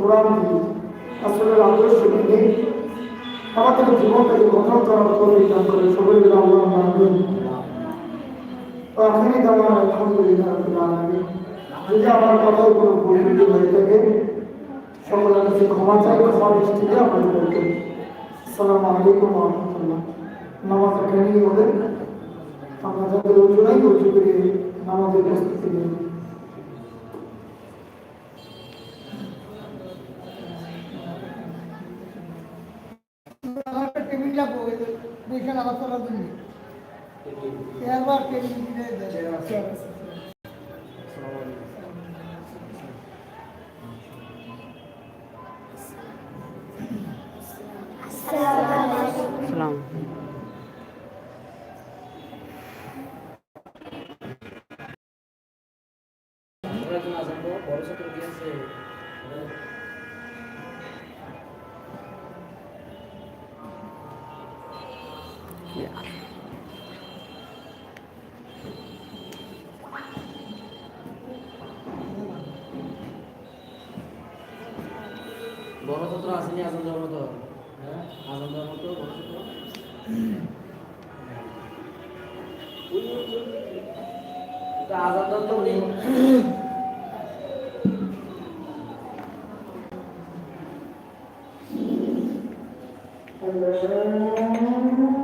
কোরআন দিয়ে আসলের আদর্শ মেনে আমাদের জীবনটাকে গঠন করার করে দান করে সবাই মিলে আল্লাহ আমিন আখেরি দাওয়ার আলহামদুলিল্লাহ আলামিন, যদি আমার কথায় কোনো ভুল ত্রুটি হয়ে থাকে সকলের কাছে ক্ষমা চাই, ক্ষমা দৃষ্টিতে আমাদের বলতে আসসালামু আলাইকুম রাহমাতুল্লাহ। নামাজ এখানেই হবে। আমরা যাদের উঁচু নাই উঁচু করে লাগবো বইখান আবার চলার জন্য চেয়ারবার টেবিল কিনে ছাত্র আসেনি আজান মতো হ্যাঁ আজান ছাত্র এটা আজান তো নেই Allah